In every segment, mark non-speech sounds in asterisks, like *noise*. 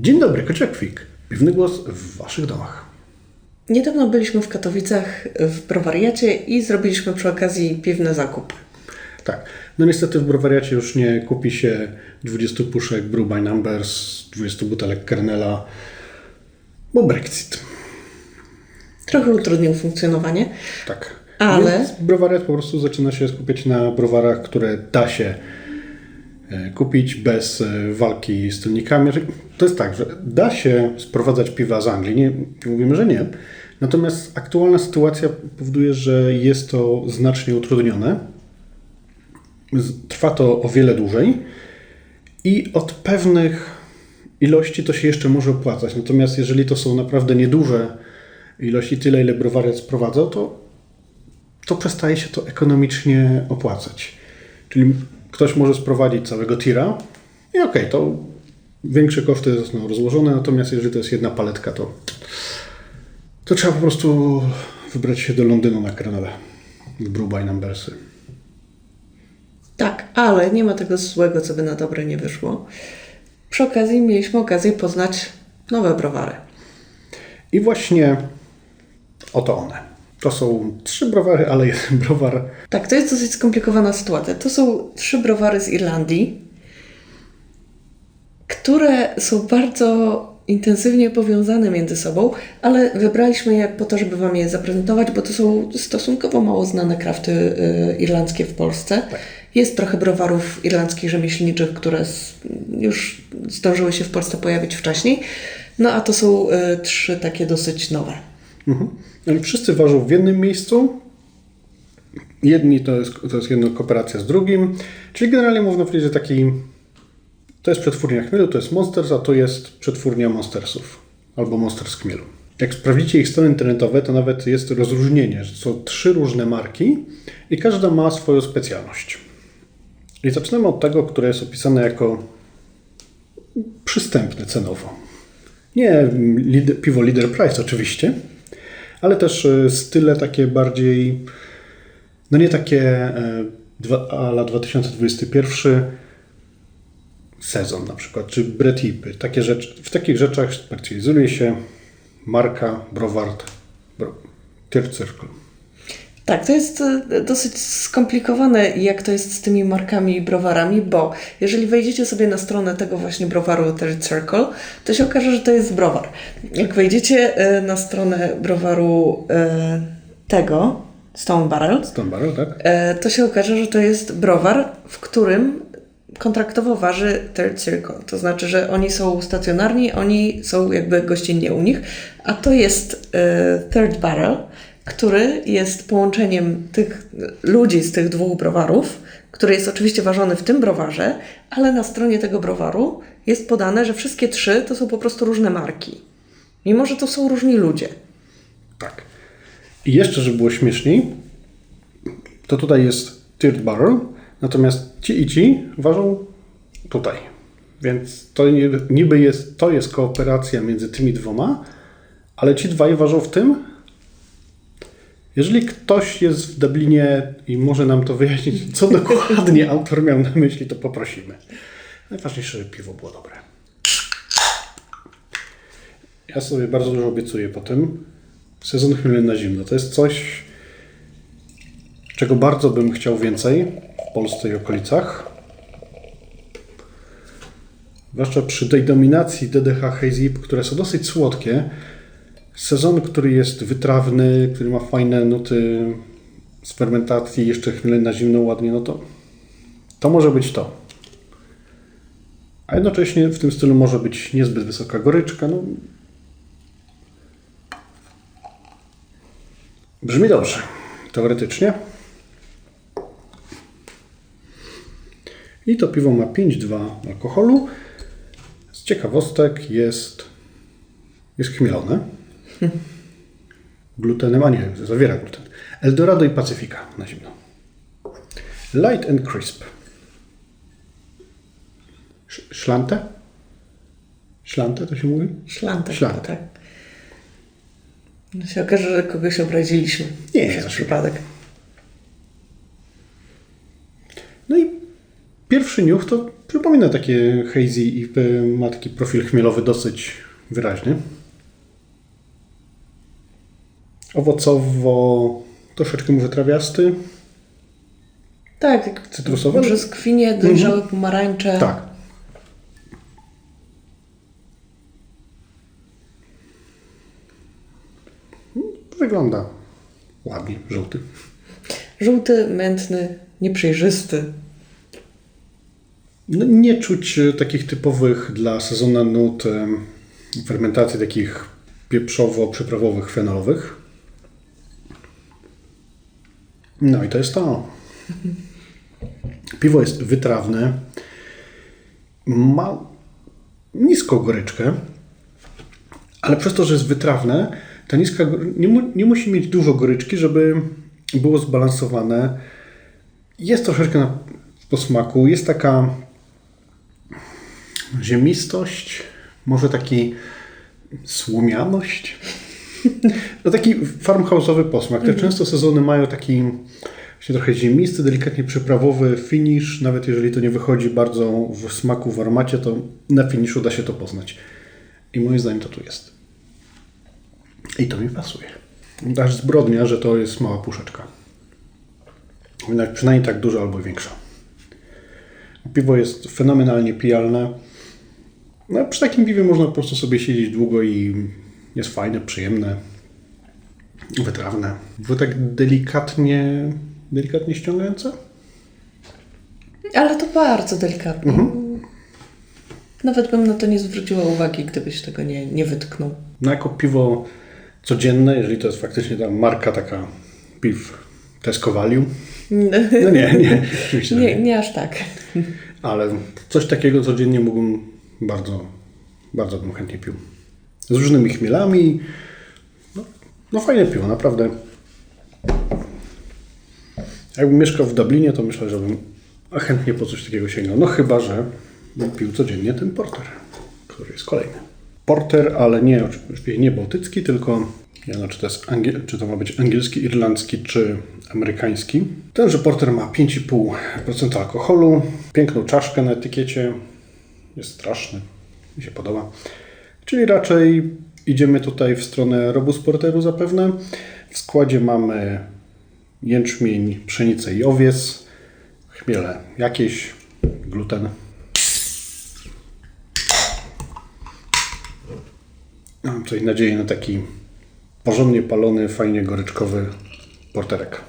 Dzień dobry, Koczekwik. Piwny głos w Waszych domach. Niedawno byliśmy w Katowicach w browariacie i zrobiliśmy przy okazji piwne zakupy. Tak, no niestety w browariacie już nie kupi się 20 puszek Brew by Numbers, 20 butelek Kernela, bo Brexit. Trochę utrudnił funkcjonowanie. Tak. Ale- Więc browariat po prostu zaczyna się skupiać na browarach, które da się kupić bez e, walki z tylnikami. Że- To jest tak, że da się sprowadzać piwa z Anglii, nie, mówimy, że nie. Natomiast aktualna sytuacja powoduje, że jest to znacznie utrudnione. Trwa to o wiele dłużej i od pewnych ilości to się jeszcze może opłacać. Natomiast jeżeli to są naprawdę nieduże ilości, tyle ile browariat sprowadza, to to przestaje się to ekonomicznie opłacać. Czyli ktoś może sprowadzić całego tira i okej, to większe koszty zostaną rozłożone, natomiast jeżeli to jest jedna paletka, to, to trzeba po prostu wybrać się do Londynu na Kernele. Brew by Numbersy. Tak, ale nie ma tego złego, co by na dobre nie wyszło. Przy okazji mieliśmy okazję poznać nowe browary. I właśnie oto one. To są trzy browary, ale jeden browar Tak, to jest dosyć skomplikowana sytuacja. To są trzy browary z Irlandii, które są bardzo intensywnie powiązane między sobą, ale wybraliśmy je po to, żeby Wam je zaprezentować, bo to są stosunkowo mało znane krafty y, irlandzkie w Polsce. Jest trochę browarów irlandzkich rzemieślniczych, które już zdążyły się w Polsce pojawić wcześniej. No a to są y, trzy takie dosyć nowe. Mhm. Oni Wszyscy ważą w jednym miejscu. Jedni to jest, to jest jedna kooperacja z drugim. Czyli generalnie można powiedzieć, że taki. To jest przetwórnia chmielu, to jest Monsters, a to jest przetwórnia Monstersów. Albo Monsters chmielu. Jak sprawdzicie ich strony internetowe, to nawet jest rozróżnienie, że są trzy różne marki i każda ma swoją specjalność. I zaczynamy od tego, które jest opisane jako przystępne cenowo. Nie piwo Leader Price oczywiście, ale też e, style takie bardziej, no nie takie e, ala 2021 sezon na przykład, czy bretipy. Takie rzeczy, w takich rzeczach specjalizuje się marka Broward Bro, Third Circle. Tak, to jest e, dosyć skomplikowane, jak to jest z tymi markami i browarami, bo jeżeli wejdziecie sobie na stronę tego właśnie browaru Third Circle, to się okaże, że to jest browar. Jak wejdziecie e, na stronę browaru e, tego, Stone Barrel, Stone Barrel, tak? to się okaże, że to jest browar, w którym kontraktowo waży Third Circle. To znaczy, że oni są stacjonarni, oni są jakby gościnnie u nich, a to jest Third Barrel, który jest połączeniem tych ludzi z tych dwóch browarów, który jest oczywiście ważony w tym browarze, ale na stronie tego browaru jest podane, że wszystkie trzy to są po prostu różne marki. Mimo, że to są różni ludzie. Tak. I jeszcze, żeby było śmieszniej, to tutaj jest Third Barrel, natomiast ci i ci ważą tutaj. Więc to niby jest, to jest kooperacja między tymi dwoma, ale ci dwaj ważą w tym. Jeżeli ktoś jest w Dublinie i może nam to wyjaśnić, co dokładnie autor miał na myśli, to poprosimy. Najważniejsze, żeby piwo było dobre. Ja sobie bardzo dużo obiecuję po tym. Sezon chmielny na zimno. To jest coś, czego bardzo bym chciał więcej w Polsce i okolicach. Zwłaszcza przy tej dominacji DDH Hazy, które są dosyć słodkie. Sezon, który jest wytrawny, który ma fajne nuty z fermentacji, jeszcze chmielny na zimno ładnie, no to to może być to. A jednocześnie w tym stylu może być niezbyt wysoka goryczka. No, Brzmi dobrze, teoretycznie. I to piwo ma 5,2 alkoholu. Z ciekawostek jest, jest chmielone. Glutenem, a nie, zawiera gluten. Eldorado i Pacyfika na zimno. Light and crisp. Sz- Szlantę? Szlantę to się mówi? Szlantę. Szlantę. Tak. No się okaże, że kogoś obraziliśmy. Nie, Przez znaczy- przypadek. No i pierwszy niuch to Przypomina takie hazy i y, ma taki profil chmielowy dosyć wyraźny. Owocowo troszeczkę może trawiasty. Tak, jak Cytrusowe? brzoskwinie, dojrzałe pomarańcze. Tak. Wygląda ładnie, żółty. Żółty, mętny, nieprzejrzysty. No, nie czuć e, takich typowych dla sezonu nut fermentacji takich pieprzowo-przyprawowych, fenolowych. No i to jest to. Piwo jest wytrawne. Ma niską goryczkę, ale przez to, że jest wytrawne, ta niska nie, mu, nie musi mieć dużo goryczki, żeby było zbalansowane. Jest troszeczkę na, po smaku, jest taka ziemistość, może taki słomianość. No taki farmhouse'owy posmak. Te często sezony mają taki właśnie trochę ziemisty, delikatnie przyprawowy finish. Nawet jeżeli to nie wychodzi bardzo w smaku, w aromacie, to na finiszu da się to poznać. I moim zdaniem to tu jest. I to mi pasuje. Aż zbrodnia, że to jest mała puszeczka. Jednak przynajmniej tak duża albo większa. Piwo jest fenomenalnie pijalne. No, przy takim piwie można po prostu sobie siedzieć długo i jest fajne, przyjemne, wytrawne. Było tak delikatnie, delikatnie ściągające? Ale to bardzo delikatnie. Nawet bym na to nie zwróciła uwagi, gdybyś tego nie, nie wytknął. No jako piwo codzienne, jeżeli to jest faktycznie ta marka taka piw Tesco Value. *laughs* No nie, nie, oczywiście, nie. nie aż tak. Ale coś takiego codziennie mógłbym bardzo, bardzo bym chętnie pił. Z różnymi chmielami. No, no fajne piwo, naprawdę. Jakbym mieszkał w Dublinie, to myślę, że bym chętnie po coś takiego sięgnął. No chyba, że pił codziennie ten porter, który jest kolejny. Porter, ale nie, nie bałtycki, tylko nie wiem, czy to, jest angiel, czy to ma być angielski, irlandzki czy amerykański. Tenże porter ma 5,5% alkoholu, piękną czaszkę na etykiecie, jest straszny, mi się podoba. Czyli raczej idziemy tutaj w stronę robus porteru zapewne. W składzie mamy jęczmień, pszenicę i owies, chmiele jakieś, gluten. Mam tutaj nadzieję na taki porządnie palony, fajnie goryczkowy porterek.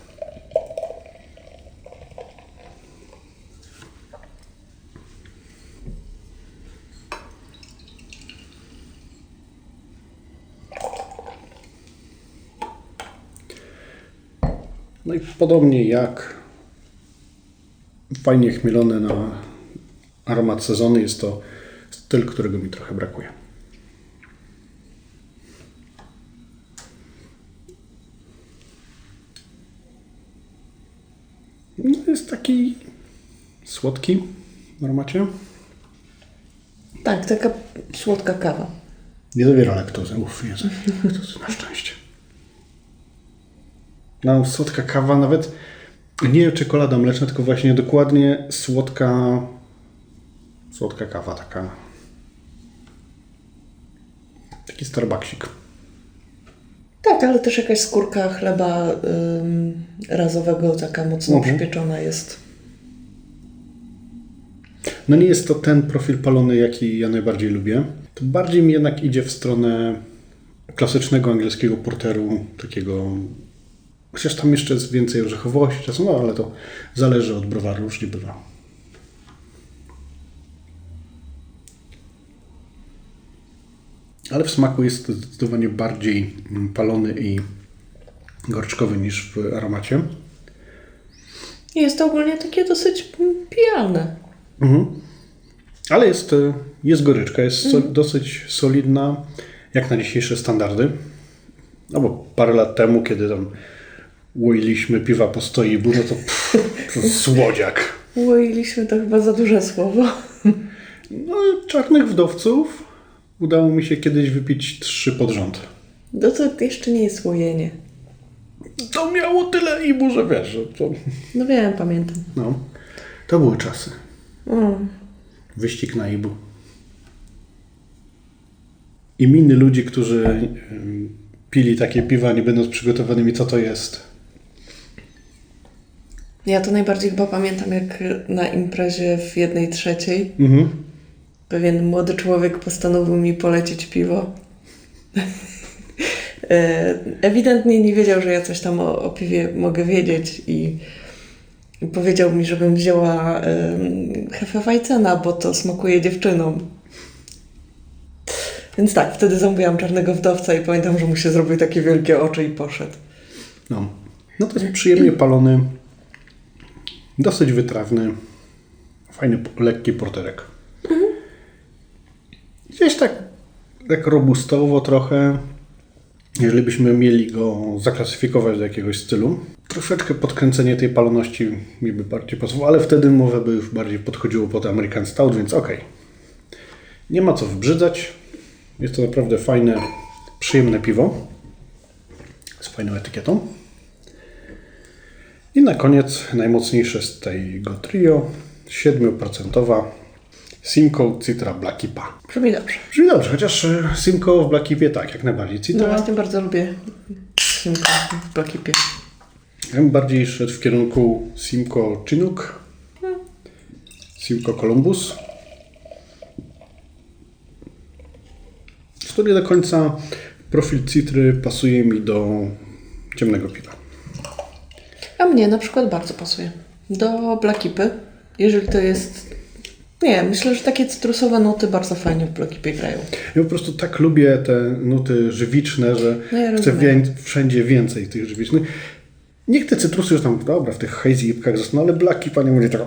No i podobnie jak fajnie chmielone na aromat sezony, jest to styl, którego mi trochę brakuje. No, jest taki słodki w aromacie. Tak, taka słodka kawa. Nie zawiera laktozy. Uff, nie zawiera laktozy, *laughs* na szczęście. No, słodka kawa, nawet nie czekolada mleczna, tylko właśnie dokładnie słodka, słodka kawa taka. Taki Starbucksik. Tak, ale też jakaś skórka chleba ym, razowego, taka mocno Mhm. przypieczona jest. No nie jest to ten profil palony, jaki ja najbardziej lubię. To bardziej mi jednak idzie w stronę klasycznego angielskiego porteru, takiego... Chociaż tam jeszcze jest więcej orzechowości czasem, no ale to zależy od browaru, różnie bywa. Ale w smaku jest zdecydowanie bardziej palony i gorczkowy niż w aromacie. Jest to ogólnie takie dosyć pijalne. Ale jest, e, jest goryczka, jest so, dosyć solidna, jak na dzisiejsze standardy. No bo parę lat temu, kiedy tam łoiliśmy piwa po stoibu, no to, pff, to słodziak. Łoiliśmy to chyba za duże słowo. No, czarnych wdowców udało mi się kiedyś wypić trzy pod rząd. No to jeszcze nie jest łojenie. To miało tyle ibu, że wiesz, że to, No wiem, pamiętam. no, to były czasy. Mm. Wyścig na Ibu. I miny ludzi, którzy pili takie piwa, nie będąc przygotowanymi, co to jest. Ja to najbardziej chyba pamiętam, jak na imprezie w jednej trzeciej Mhm. pewien młody człowiek postanowił mi polecić piwo. E, Ewidentnie nie wiedział, że ja coś tam o, o piwie mogę wiedzieć i powiedział mi, żebym wzięła um, Hefeweizena, bo to smakuje dziewczynom. Więc tak, wtedy zamówiłam czarnego wdowca i pamiętam, że mu się zrobiły takie wielkie oczy i poszedł. No. no to jest przyjemnie palony, dosyć wytrawny, fajny, lekki porterek. Gdzieś tak, tak robustowo trochę, jeżeli byśmy mieli go zaklasyfikować do jakiegoś stylu. Troszeczkę podkręcenie tej paloności mi by bardziej pasowało, ale wtedy może by już bardziej podchodziło pod American Stout, więc okej. Nie ma co wbrzydzać. Jest to naprawdę fajne, przyjemne piwo z fajną etykietą. I na koniec najmocniejsze z tego trio, 7% Simcoe Citra Black IPA. Brzmi dobrze. Brzmi dobrze, chociaż e, Simcoe w Black IPie tak, jak najbardziej. No Citra, właśnie bardzo lubię Simka w Blakipie. ja bym bardziej szedł w kierunku Simcoe Chinook, Simcoe Columbus. Nie do końca profil Citry pasuje mi do ciemnego piwa. A mnie na przykład bardzo pasuje. Do Blakipy, jeżeli to jest... Nie, myślę, że takie cytrusowe nuty bardzo fajnie w Blakipie grają. Ja po prostu tak lubię te nuty żywiczne, że No ja chcę wszędzie więcej tych żywicznych. Niech te cytrusy już tam, dobra, w tych hazy ipkach zostaną, ale blaki panie będzie tak...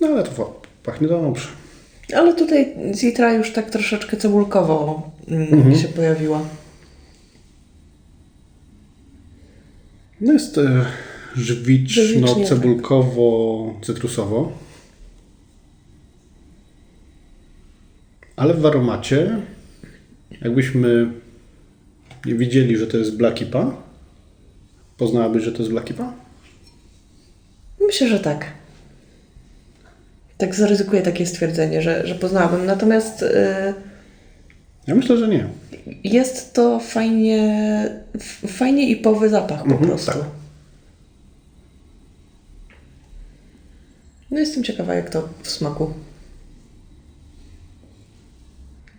No ale to pachnie dobrze. Ale tutaj Citra już tak troszeczkę cebulkowo mm, się pojawiła. No jest e, żwiczno-cebulkowo-cytrusowo. Ale w aromacie, jakbyśmy nie widzieli, że to jest Black IPA, poznałabyś, że to jest Black IPA? Myślę, że tak. Tak zaryzykuję takie stwierdzenie, że, że poznałabym. Natomiast y, Ja myślę, że nie. jest to fajnie, fajnie ipowy zapach po Mhm, prostu. tak. No jestem ciekawa, jak to w smaku.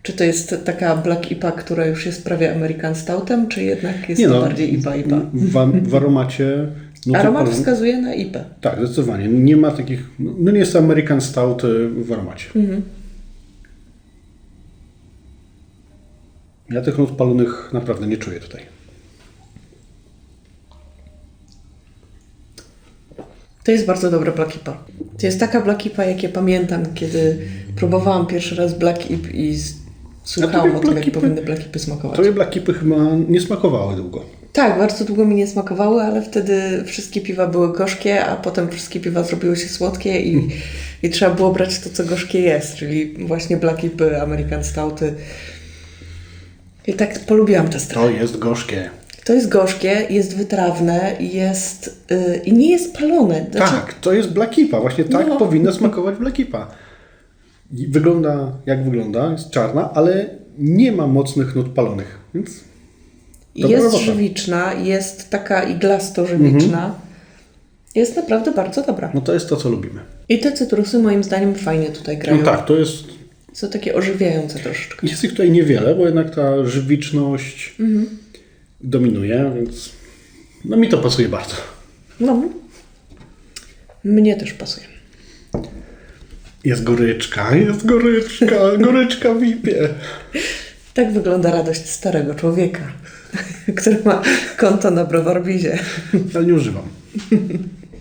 Czy to jest taka Black IPA, która już jest prawie American Stoutem, czy jednak jest Nie to no, bardziej IPA IPA? W, w aromacie... nuty Aromat wskazuje na IPę. Tak, zdecydowanie. Nie ma takich... No nie jest to American Stout y, w aromacie. Mhm. Ja tych nut palonych naprawdę nie czuję tutaj. To jest bardzo dobra Black IPA. To jest taka Black IPA, jakie pamiętam, kiedy próbowałam pierwszy raz Black IPA i słuchałam o tym, jak powinny Black IPy smakować. Tobie Black IPy chyba nie smakowały długo. Tak, bardzo długo mi nie smakowały, ale wtedy wszystkie piwa były gorzkie, a potem wszystkie piwa zrobiły się słodkie i, i trzeba było brać to, co gorzkie jest, czyli właśnie Black IPy, American Stouty. I tak polubiłam te strony. To jest gorzkie. To jest gorzkie, jest wytrawne, jest yy, i nie jest palone. Znaczy, Tak, to jest Black IPA. Właśnie tak No. powinna smakować Black IPA. I Wygląda jak wygląda, jest czarna, ale nie ma mocnych nut palonych. Więc dobra Jest robota. żywiczna, jest taka iglasto-żywiczna. Jest naprawdę bardzo dobra. no to jest to, co lubimy. I te cytrusy moim zdaniem fajnie tutaj grają. No tak, to jest... Są takie ożywiające troszeczkę. Jest ich tutaj niewiele, bo jednak ta żywiczność dominuje, więc no mi to pasuje bardzo. No. Mnie też pasuje. Jest goryczka, jest goryczka, goryczka w IPie. *laughs* Tak wygląda radość starego człowieka, *laughs* który ma konto na Browarbizie. Ale nie używam.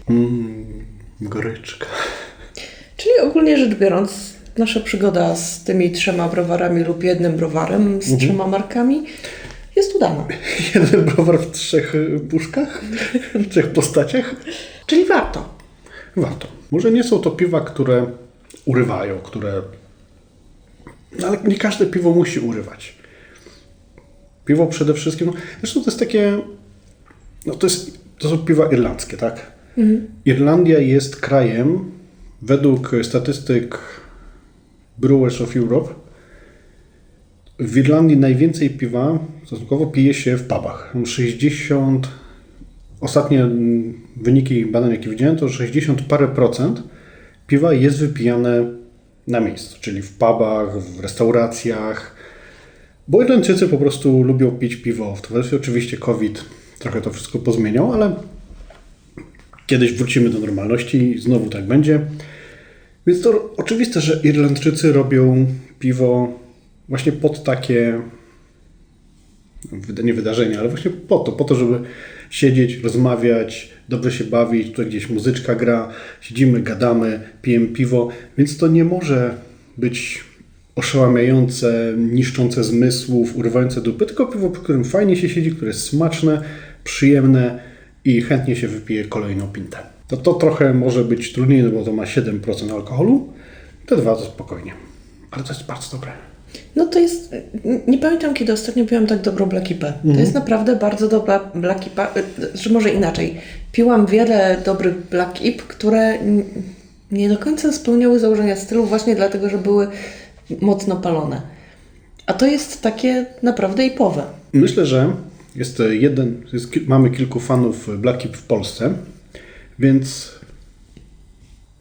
Mm, goryczka. Czyli ogólnie rzecz biorąc, nasza przygoda z tymi trzema browarami lub jednym browarem, z trzema markami jest udana. *laughs* Jeden browar w trzech puszkach, w trzech postaciach. Czyli warto. Warto. Może nie są to piwa, które urywają, które... No, ale nie każde piwo musi urywać. Piwo przede wszystkim... Zresztą to jest takie... No to jest to są piwa irlandzkie, tak? Irlandia jest krajem, według statystyk Brewers of Europe, w Irlandii najwięcej piwa stosunkowo pije się w pubach. 60, ostatnie wyniki badań, jakie widziałem, to 60 parę procent piwa jest wypijane na miejscu, czyli w pubach, w restauracjach. Bo Irlandczycy po prostu lubią pić piwo w towarzystwie. Oczywiście COVID trochę to wszystko pozmieniał, ale kiedyś wrócimy do normalności i znowu tak będzie. Więc to oczywiste, że Irlandczycy robią piwo właśnie pod takie nie wydarzenia, ale właśnie po to, po to, żeby siedzieć, rozmawiać, dobrze się bawić, tutaj gdzieś muzyczka gra, siedzimy, gadamy, pijemy piwo, więc to nie może być oszałamiające, niszczące zmysłów, urywające dupy, tylko piwo, po którym fajnie się siedzi, które jest smaczne, przyjemne i chętnie się wypije kolejną pintę. To to trochę może być trudniej, no bo to ma 7% alkoholu, te dwa to spokojnie. Ale to jest bardzo dobre. No to jest, nie pamiętam kiedy ostatnio piłam tak dobrą Black Ipę. To jest naprawdę bardzo dobra Black Ipa, y, że może inaczej. Piłam wiele dobrych Black Ip, które nie do końca spełniały założenia stylu właśnie dlatego, że były mocno palone. A to jest takie naprawdę ipowe. Myślę, że jest jeden, jest, mamy kilku fanów Black Keep w Polsce, więc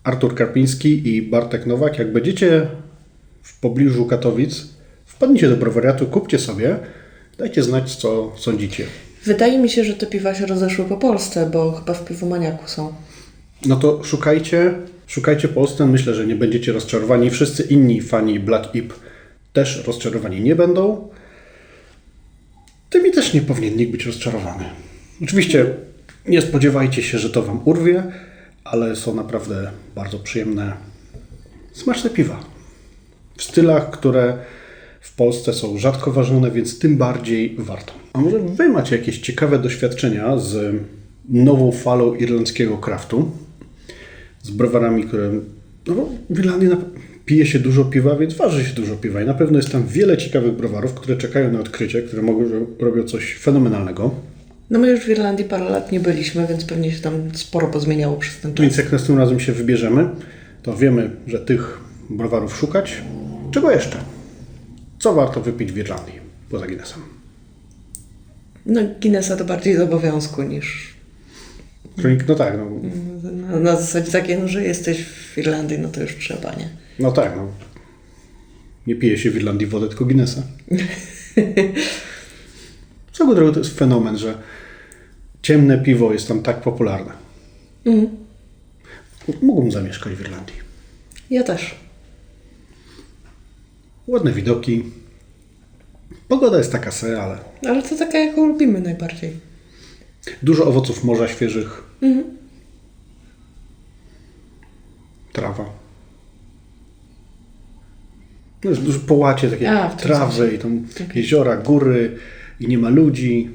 Artur Karpiński i Bartek Nowak, jak będziecie w pobliżu Katowic, wpadnijcie do browariatu, kupcie sobie, dajcie znać, co sądzicie. Wydaje mi się, że te piwa się rozeszły po Polsce, bo chyba w piwomaniaku są. No to szukajcie, szukajcie Polsce, myślę, że nie będziecie rozczarowani. Wszyscy inni fani Black Ip też rozczarowani nie będą. Tymi też nie powinien nikt być rozczarowany. Oczywiście nie spodziewajcie się, że to Wam urwie, ale są naprawdę bardzo przyjemne, smaczne piwa. W stylach, które w Polsce są rzadko ważone, więc tym bardziej warto. A może Wy macie jakieś ciekawe doświadczenia z nową falą irlandzkiego kraftu? Z browarami, które. No bo w Irlandii na, pije się dużo piwa, więc waży się dużo piwa. I na pewno jest tam wiele ciekawych browarów, które czekają na odkrycie, które mogą, robią coś fenomenalnego. No my już w Irlandii parę lat nie byliśmy, więc pewnie się tam sporo pozmieniało przez ten czas. Więc jak następnym razem się wybierzemy, to wiemy, że tych browarów szukać. Czego jeszcze? Co warto wypić w Irlandii poza Guinnessem? No Guinnessa to bardziej z obowiązku niż Kronik, no tak, no, na, na zasadzie takiej, no, że jesteś w Irlandii, no to już trzeba, nie? no tak, no. Nie pije się w Irlandii wody, tylko Guinnessa. *laughs* Co drogą to jest fenomen, że ciemne piwo jest tam tak popularne. Mhm. Mógłbym zamieszkać w Irlandii. Ja też. Ładne widoki. Pogoda jest taka se, ale Ale to taka, jaką lubimy najbardziej. Dużo owoców morza świeżych. Mhm. Trawa. No jest dużo połacie, takie A, trawy i tam jeziora, góry i nie ma ludzi.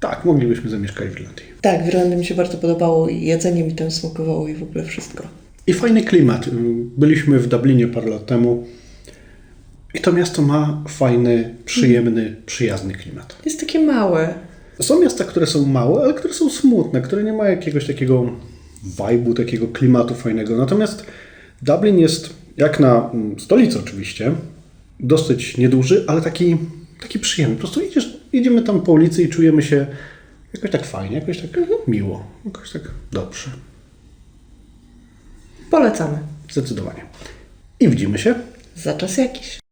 Tak, moglibyśmy zamieszkać w Irlandii. Tak, w Irlandii mi się bardzo podobało i jedzenie mi tam smakowało i w ogóle wszystko. I fajny klimat. Byliśmy w Dublinie parę lat temu. I to miasto ma fajny, przyjemny, przyjazny klimat. Jest takie małe. Są miasta, które są małe, ale które są smutne, które nie mają jakiegoś takiego vibe'u, takiego klimatu fajnego. Natomiast Dublin jest, jak na mm, stolicę oczywiście, dosyć nieduży, ale taki, taki przyjemny. Po prostu idziesz, idziemy tam po ulicy i czujemy się jakoś tak fajnie, jakoś tak miło, jakoś tak dobrze. Polecamy. Zdecydowanie. I widzimy się Za czas jakiś.